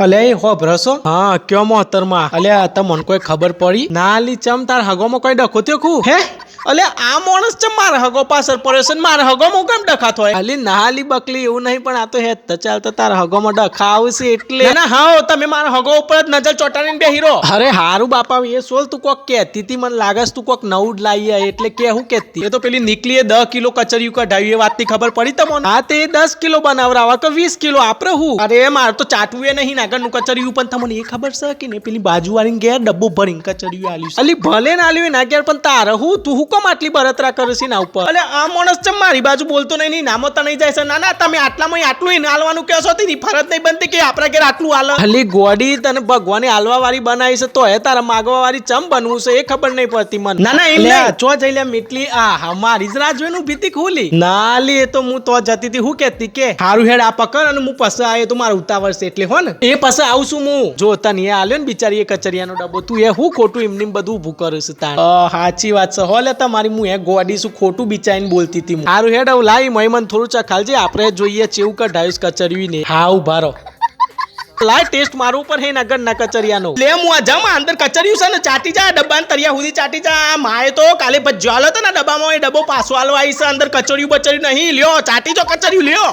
અલે હો ભરસો હા કયો મોહતરમાં અલે તમને કોઈ ખબર પડી? ના લી ચમ તાર હગોમાં કોઈ ડખો થયો ખુ? હે? અલે આ માણસ ચમ મારે હગો પાછળ પડ્યો છે ને મારે હગોમાં કેમ ડખાતો હોય? અલી નાલી બકલી એવું નહીં પણ આ તો હે તો ચાલતા તાર હગોમાં ડખા આવશે એટલે. ના, હા તમે મારા હગો ઉપર જ નજર ચોટાડીને બે હીરો અરે હારું બાપા એ સોલ તું કોક કહેતી હતી મને લાગે છે તું કોક નવું જ લાવી એટલે કે હું કહેતી. એ તો પેલી નીકળી દસ કિલો કચરિયું કઢાવી એ વાતની ખબર પડી તમને? હા તે દસ કિલો બનાવરાવા કે વીસ કિલો આપરે હું. અરે મારે તો ચાટવું એ નહીં નાગરનું કચરિયું પણ તમને એ ખબર છે કે ને પેલી બાજુવાળી ઘેર ડબ્બો ભરીને કચરિયું આલ્યું છે. અલી ભલે ના આલ્યું ના ઘેર પણ તારે હું તું હું કેમ આટલી બળતરા કરે છે ના ઉપર? એટલે આ માણસ ચમ મારી બાજુ બોલતો નહીં નહીં નામો તો નહીં જાય છે ના ના તમે આટલામાં આટલું ય આલવાનું કહો છો તેની ફરજ નહીં બનતી કે આપણા ઘેર આટલું હાલ ખાલી ગોડી તને ભગવાને આલવા વાળી બનાવી છે તો એ તારા માગવા વાળી ચમ બનવું છે એ ખબર નહીં પડતી મને. ના ના એટલે ચો જઈ લે મીટલી આ મારી જ રાહ જોઈને ભીતી ખુલી. ના લી એ તો હું તો જતી હતી હું કેતી કે હારું હેડ આ પકડ અને હું પછી આવે તો મારે ઉતાવળ છે એટલે હો ને. એ આવું છું હું. જો તને એ આલ્યો ને બિચારી એ કચરિયાનો ડબ્બો તું એ હું ખોટું એમની બધું ઊભું કરે છે તાણ. સાચી વાત છે હો લે તમારી હું એ ગોડી શું ખોટું બિચારીને બોલતી હતી. હારું હેડ આવું લાઈ મહેમાન થોડું ચખાલજે આપણે જોઈએ ચેવું કઢાયું છે કચરિયું ને હા, ઊભા રહો. લાય ટેસ્ટ મારું ઉપર હે નગર ના કચરિયાનો. લે હું આ જમા અંદર કચરિયું છે ને, ચાટી જા ડબ્બા ને તરિયા સુધી ચાટી જા. આ માએ તો કાલે ભજ્યો આલો તો ને ડબ્બામાં, એ ડબ્બો પાછો આલો આવી અંદર કચરિયું બચરિયું નહીં. લ્યો, ચાટી જો કચરિયું, લ્યો.